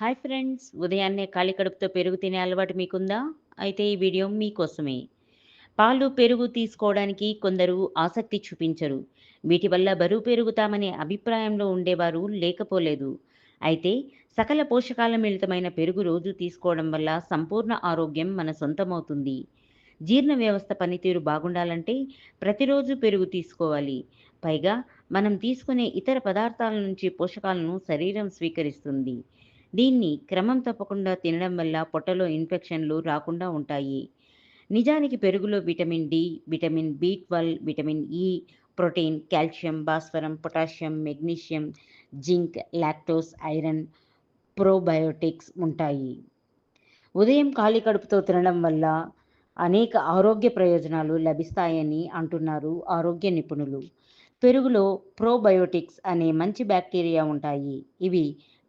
Hi friends ఉదయాన్నే ఖాళీ కడుపుతో పెరుగు తినే అలవాటు మీకుందా? అయితే ఈ వీడియో మీకోసమే. పాలు పెరుగు తీసుకోవడానికి కొందరు ఆసక్తి చూపించరు. వీటి వల్ల బరువు పెరుగుతామనే అభిప్రాయంలో ఉండేవారు లేకపోలేదు. అయితే సకల పోషకాల మిళితమైన పెరుగు రోజు తీసుకోవడం వల్ల సంపూర్ణ ఆరోగ్యం మన సొంతమవుతుంది. జీర్ణ వ్యవస్థ పనితీరు బాగుండాలంటే ప్రతిరోజు పెరుగు తీసుకోవాలి. పైగా మనం తీసుకునే ఇతర పదార్థాల నుంచి పోషకాలను శరీరం స్వీకరిస్తుంది. దీన్ని క్రమం తప్పకుండా తినడం వల్ల పొట్టలో ఇన్ఫెక్షన్లు రాకుండా ఉంటాయి. నిజానికి పెరుగులో vitamin D vitamin B twelve vitamin E protein calcium భాస్వరం potassium magnesium zinc lactose iron probiotics ఉంటాయి. ఉదయం ఖాళీ కడుపుతో తినడం వల్ల అనేక ఆరోగ్య ప్రయోజనాలు లభిస్తాయని అంటున్నారు ఆరోగ్య నిపుణులు. పెరుగులో ప్రోబయోటిక్స్ అనే మంచి బ్యాక్టీరియా ఉంటాయి. ఇవి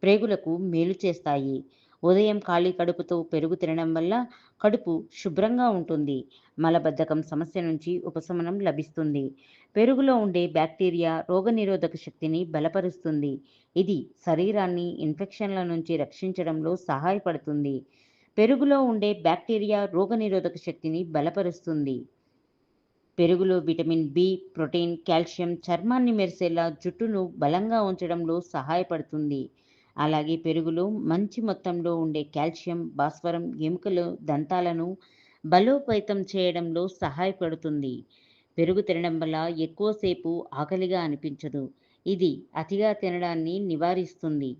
ప్రేగులకు మేలు చేస్తాయి. ఉదయం ఖాళీ కడుపుతో పెరుగు తినడం వల్ల కడుపు శుభ్రంగా ఉంటుంది. మలబద్ధకం సమస్య నుంచి ఉపశమనం లభిస్తుంది. పెరుగులో ఉండే బ్యాక్టీరియా రోగనిరోధక శక్తిని బలపరుస్తుంది. ఇది శరీరాన్ని ఇన్ఫెక్షన్ల నుంచి రక్షించడంలో సహాయపడుతుంది. పెరుగులో ఉండే బ్యాక్టీరియా రోగనిరోధక శక్తిని బలపరుస్తుంది. పెరుగులో విటమిన్ బి ప్రోటీన్ కాల్షియం చర్మాన్ని మెరిసేలా జుట్టును బలంగా ఉంచడంలో సహాయపడుతుంది. అలాగే పెరుగులో మంచి మొత్తంలో ఉండే కాల్షియం భాస్వరం ఎముకలు దంతాలను బలోపేతం చేయడంలో సహాయపడుతుంది. పెరుగు తినడం వల్ల ఎక్కువసేపు ఆకలిగా అనిపించదు. ఇది అతిగా తినడాన్ని నివారిస్తుంది.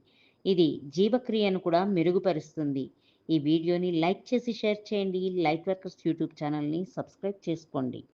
ఇది జీవక్రియను కూడా మెరుగుపరుస్తుంది. ఈ వీడియోని లైక్ చేసి షేర్ చేయండి. లైట్ వర్కర్స్ యూట్యూబ్ ఛానల్ని సబ్స్క్రైబ్ చేసుకోండి.